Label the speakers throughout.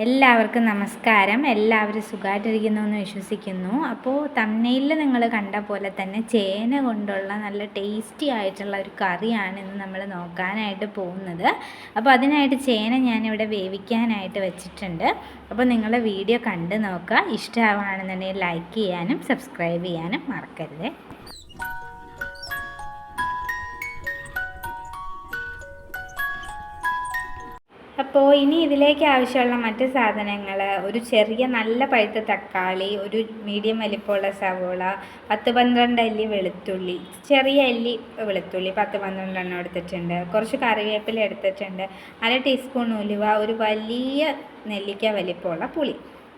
Speaker 1: എല്ലാവർക്കും നമസ്കാരം. എല്ലാവരും സുഖമായിട്ടിരിക്കുന്നു എന്ന് വിശ്വസിക്കുന്നു. അപ്പോൾ തമ്മയിൽ നിങ്ങൾ കണ്ട പോലെ തന്നെ ചേന കൊണ്ടുള്ള നല്ല ടേസ്റ്റി ആയിട്ടുള്ള ഒരു കറിയാണ് ഇന്ന് നമ്മൾ നോക്കാനായിട്ട് പോകുന്നത്. അപ്പോൾ അതിനായിട്ട് ചേന ഞാനിവിടെ വേവിക്കാനായിട്ട് വെച്ചിട്ടുണ്ട്. അപ്പോൾ നിങ്ങൾ വീഡിയോ കണ്ട് നോക്കുക. ഇഷ്ടമാവുകയാണെന്നുണ്ടെങ്കിൽ ലൈക്ക് ചെയ്യാനും സബ്സ്ക്രൈബ് ചെയ്യാനും മറക്കരുത്. അപ്പോൾ ഇനി ഇതിലേക്ക് ആവശ്യമുള്ള മറ്റ് സാധനങ്ങൾ ഒരു ചെറിയ നല്ല പഴുത്ത തക്കാളി ഒരു മീഡിയം വലിപ്പമുള്ള സവോള പത്ത് പന്ത്രണ്ട് അല്ലി വെളുത്തുള്ളി ചെറിയ അല്ലി വെളുത്തുള്ളി പത്ത് പന്ത്രണ്ട് എണ്ണം എടുത്തിട്ടുണ്ട്. കുറച്ച് കറിവേപ്പില എടുത്തിട്ടുണ്ട്. അര ടീസ്പൂൺ ഉലുവ ഒരു വലിയ നെല്ലിക്ക വലിപ്പമുള്ള പുളി.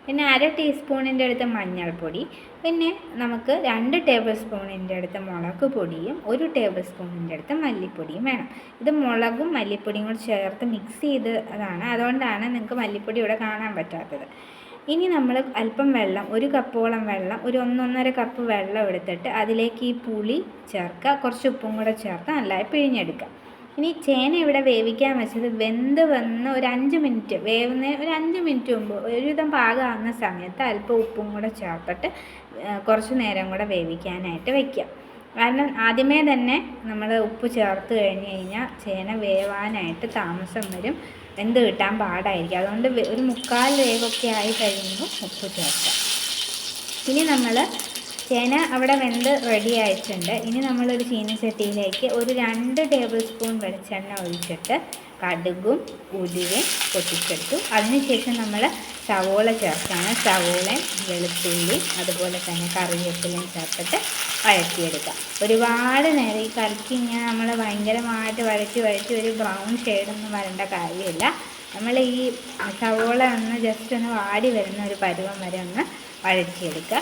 Speaker 1: പിന്നെ അര ടീസ്പൂണിന്റെ അടുത്ത് മഞ്ഞൾപ്പൊടി പിന്നെ നമുക്ക് രണ്ട് ടേബിൾ സ്പൂണിന്റെ അടുത്ത് മുളക് പൊടിയും ഒരു ടേബിൾ സ്പൂണിന്റെ അടുത്ത് മല്ലിപ്പൊടിയും വേണം. ഇത് മുളകും മല്ലിപ്പൊടിയും കൂടി ചേർത്ത് മിക്സ് ചെയ്ത് അതാണ് അതുകൊണ്ടാണ് നിങ്ങൾക്ക് മല്ലിപ്പൊടി ഇവിടെ കാണാൻ പറ്റാത്തത്. ഇനി നമ്മൾ അല്പം വെള്ളം ഒരു കപ്പോളം വെള്ളം ഒരു ഒന്നൊന്നര കപ്പ് വെള്ളം എടുത്തിട്ട് അതിലേക്ക് ഈ പുളി ചേർക്കുക. കുറച്ച് ഉപ്പും കൂടെ ചേർത്ത് നല്ലതായി പിഴിഞ്ഞെടുക്കുക. ഇനി ചേന ഇവിടെ വേവിക്കാൻ വെച്ചത് വെന്ത് വന്ന് ഒരു അഞ്ച് മിനിറ്റ് വേവുന്ന ഒരു അഞ്ച് മിനിറ്റ് മുമ്പ് ഒരുവിധം പാകമാകുന്ന സമയത്ത് അല്പം ഉപ്പും കൂടെ ചേർത്തിട്ട് കുറച്ച് നേരം കൂടെ വേവിക്കാനായിട്ട് വയ്ക്കുക കാരണം ആദ്യമേ തന്നെ നമ്മൾ ഉപ്പ് ചേർത്ത് കഴിഞ്ഞ് കഴിഞ്ഞാൽ ചേന വേവാനായിട്ട് താമസം വരും. വെന്ത് കിട്ടാൻ പാടായിരിക്കും. അതുകൊണ്ട് ഒരു മുക്കാൽ വേവൊക്കെ ആയി കഴിയുമ്പോൾ ഉപ്പ് ചേർക്കാം. ഇനി നമ്മൾ ചേന അവിടെ വെന്ത് റെഡി ആയിട്ടുണ്ട്. ഇനി നമ്മളൊരു ചീനച്ചട്ടിയിലേക്ക് ഒരു രണ്ട് ടേബിൾ സ്പൂൺ വെളിച്ചെണ്ണ ഒഴിച്ചിട്ട് കടുകും ഉലുവയും പൊട്ടിച്ചെടുത്തു. അതിനുശേഷം നമ്മൾ സവോള ചേർത്താണ് സവോളയും വെളുത്തുള്ളി അതുപോലെ തന്നെ കറിവേപ്പിലയും ചേർത്തിട്ട് വഴറ്റിയെടുക്കാം. ഒരുപാട് നേരം ഈ കറിക്ക് ഇങ്ങനെ നമ്മൾ ഭയങ്കരമായിട്ട് വഴറ്റി വഴറ്റി ഒരു ബ്രൗൺ ഷെയ്ഡൊന്നും വരേണ്ട കാര്യമില്ല. നമ്മൾ ഈ സവോള ഒന്ന് ജസ്റ്റ് ഒന്ന് വാടി വരുന്ന ഒരു പരുവം വരെ ഒന്ന് വഴറ്റിയെടുക്കുക.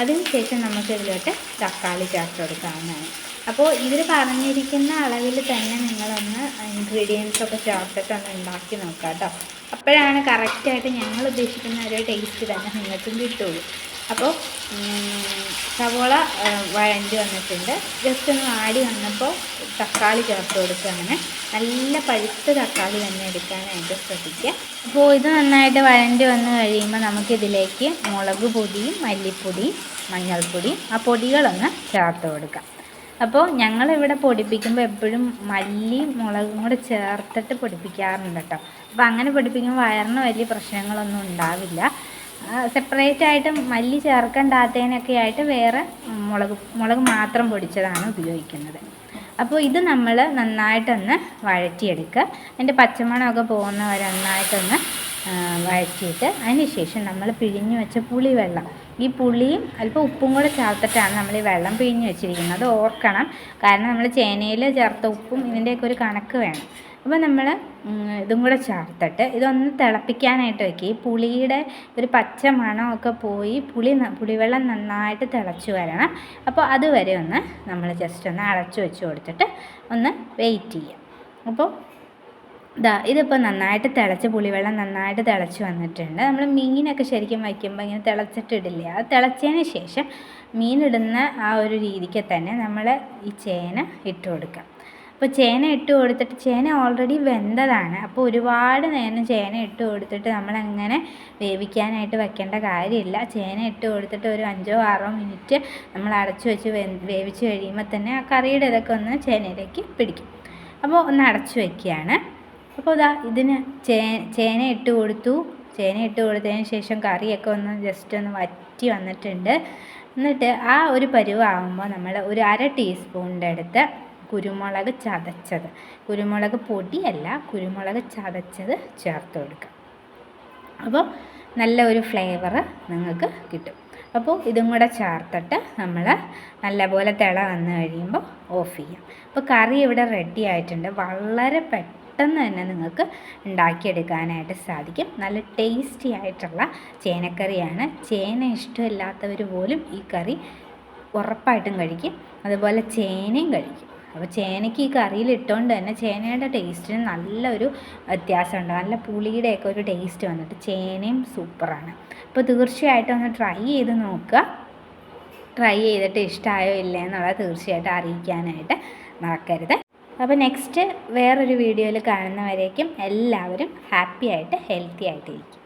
Speaker 1: അതിനുശേഷം നമുക്ക് ഇതിലോട്ട് തക്കാളി ചേർത്ത് കൊടുക്കാവുന്നതാണ്. അപ്പോൾ ഇതിൽ പറഞ്ഞിരിക്കുന്ന അളവിൽ തന്നെ നിങ്ങളൊന്ന് ഇൻഗ്രീഡിയൻസ് ഒക്കെ ചേർത്തിട്ട് ഒന്ന് ഉണ്ടാക്കി നോക്കുക കേട്ടോ. അപ്പോഴാണ് കറക്റ്റായിട്ട് ഞങ്ങൾ ഉദ്ദേശിക്കുന്ന ഒരു ടേസ്റ്റ് തന്നെ നിങ്ങൾക്കും കിട്ടുള്ളൂ അപ്പോൾ സവോള വഴണ്ടി വന്നിട്ടുണ്ട്. ജസ്റ്റ് ഒന്ന് ആടി വന്നപ്പോൾ തക്കാളി ചേർത്ത് കൊടുക്കുക അങ്ങനെ നല്ല പഴുത്ത തക്കാളി തന്നെ എടുക്കാനായിട്ട് ശ്രദ്ധിക്കുക. അപ്പോൾ ഇത് നന്നായിട്ട് വഴണ്ടി വന്ന് കഴിയുമ്പോൾ നമുക്കിതിലേക്ക് മുളക് പൊടിയും മല്ലിപ്പൊടിയും മഞ്ഞൾപ്പൊടിയും ആ പൊടികളൊന്ന് ചേർത്ത് കൊടുക്കാം. അപ്പോൾ ഞങ്ങളിവിടെ പൊടിപ്പിക്കുമ്പോൾ എപ്പോഴും മല്ലി മുളകും കൂടെ ചേർത്തിട്ട് പൊടിപ്പിക്കാറുണ്ട് കേട്ടോ. അപ്പോൾ അങ്ങനെ പൊടിപ്പിക്കുമ്പോൾ വയറിന് വലിയ പ്രശ്നങ്ങളൊന്നും ഉണ്ടാവില്ല. സെപ്പറേറ്റ് ആയിട്ട് മല്ലി ചേർക്കണ്ടാത്തതിനൊക്കെ ആയിട്ട് വേറെ മുളക് മുളക് മാത്രം പൊടിച്ചതാണ് ഉപയോഗിക്കുന്നത്. അപ്പോൾ ഇത് നമ്മൾ നന്നായിട്ടൊന്ന് വഴറ്റിയെടുക്കുക. അതിന്റെ പച്ചമണമൊക്കെ പോകുന്ന വരെ നന്നായിട്ടൊന്ന് വഴറ്റിയിട്ട് അതിന് ശേഷം നമ്മൾ പിഴിഞ്ഞ് വെച്ച പുളി വെള്ളം ഈ പുളിയും അല്പം ഉപ്പും കൂടെ ചേർത്തിട്ടാണ് നമ്മൾ ഈ വെള്ളം പിഴിഞ്ഞ് വെച്ചിരിക്കുന്നത്. അത് ഓർക്കണം. കാരണം നമ്മൾ ചേനയിൽ ചേർത്ത ഉപ്പും ഇതിന്റെയൊക്കെ ഒരു കണക്ക് വേണം. അപ്പോൾ നമ്മൾ ഇതും കൂടെ ചേർത്തിട്ട് ഇതൊന്ന് തിളപ്പിക്കാനായിട്ട് വയ്ക്കുക ഈ പുളിയുടെ ഒരു പച്ച മണമൊക്കെ പോയി പുളി പുളിവെള്ളം നന്നായിട്ട് തിളച്ച് വരണം. അപ്പോൾ അതുവരെ ഒന്ന് നമ്മൾ ജസ്റ്റ് ഒന്ന് അടച്ചു വെച്ച് കൊടുത്തിട്ട് ഒന്ന് വെയിറ്റ് ചെയ്യാം. അപ്പോൾ ഇതാ ഇതിപ്പോൾ നന്നായിട്ട് തിളച്ച് പുളിവെള്ളം നന്നായിട്ട് തിളച്ച് വന്നിട്ടുണ്ട്. നമ്മൾ മീനൊക്കെ ശരിക്കും വയ്ക്കുമ്പോൾ ഇങ്ങനെ തിളച്ചിട്ടിടില്ലേ? അത് തിളച്ചതിന് ശേഷം മീനിടുന്ന ആ ഒരു രീതിക്ക് തന്നെ നമ്മൾ ഈ ചേന ഇട്ട് കൊടുക്കാം. അപ്പോൾ ചേന ഇട്ട് കൊടുത്തിട്ട് ചേന ഓൾറെഡി വെന്തതാണ്. അപ്പോൾ ഒരുപാട് നേരം ചേന ഇട്ട് കൊടുത്തിട്ട് നമ്മളങ്ങനെ വേവിക്കാനായിട്ട് വെക്കേണ്ട കാര്യമില്ല. ചേന ഇട്ട് കൊടുത്തിട്ട് ഒരു അഞ്ചോ ആറോ മിനിറ്റ് നമ്മൾ അടച്ചു വെച്ച് വേവിച്ച് കഴിയുമ്പോൾ തന്നെ ആ കറിയുടെ ഇതൊക്കെ ഒന്ന് ചേനയിലേക്ക് പിടിക്കും. അപ്പോൾ ഒന്ന് അടച്ചു വയ്ക്കുകയാണ് അപ്പോൾ ഇതാ ഇതിന് ചേ ചേന ഇട്ട് കൊടുത്തു. ചേന ഇട്ട് കൊടുത്തതിന് ശേഷം കറിയൊക്കെ ഒന്ന് ജസ്റ്റ് ഒന്ന് വറ്റി വന്നിട്ടുണ്ട്. എന്നിട്ട് ആ ഒരു പരുവാകുമ്പോൾ നമ്മൾ ഒരു അര ടീസ്പൂണിന്റെ അടുത്ത് കുരുമുളക് ചതച്ചത്. കുരുമുളക് പൊടിയല്ല കുരുമുളക് ചതച്ചത് ചേർത്ത് കൊടുക്കുക. അപ്പോൾ നല്ല ഒരു ഫ്ലേവർ നിങ്ങൾക്ക് കിട്ടും. അപ്പോൾ ഇതും കൂടെ ചേർത്തിട്ട് നമ്മൾ നല്ലപോലെ തിള വന്ന് കഴിയുമ്പോൾ ഓഫ് ചെയ്യാം. അപ്പോൾ കറി ഇവിടെ റെഡി ആയിട്ടുണ്ട്. വളരെ പെട്ടെന്ന് പെട്ടെന്ന് തന്നെ നിങ്ങൾക്ക് ഉണ്ടാക്കിയെടുക്കാനായിട്ട് സാധിക്കും. നല്ല ടേസ്റ്റി ആയിട്ടുള്ള ചേനക്കറിയാണ്. ചേന ഇഷ്ടമില്ലാത്തവർ പോലും ഈ കറി ഉറപ്പായിട്ടും കഴിക്കും. അതുപോലെ ചേനയും കഴിക്കും. അപ്പോൾ ചേനയ്ക്ക് ഈ കറിയിൽ ഇട്ടുകൊണ്ട് തന്നെ ചേനയുടെ ടേസ്റ്റിന് നല്ലൊരു വ്യത്യാസമുണ്ട്. നല്ല പുളിയുടെയൊക്കെ ഒരു ടേസ്റ്റ് വന്നിട്ട് ചേനയും സൂപ്പറാണ്. അപ്പോൾ തീർച്ചയായിട്ടും ഒന്ന് ട്രൈ ചെയ്ത് നോക്കുക. ട്രൈ ചെയ്തിട്ട് ഇഷ്ടമായോ ഇല്ലേ എന്നുള്ളത് തീർച്ചയായിട്ടും അറിയിക്കാനായിട്ട് മറക്കരുത്. അപ്പോൾ നെക്സ്റ്റ് വേറൊരു വീഡിയോയിൽ കാണുന്നവരേക്കും എല്ലാവരും ഹാപ്പി ആയിട്ട് ഹെൽത്തി ആയിട്ടിരിക്കും.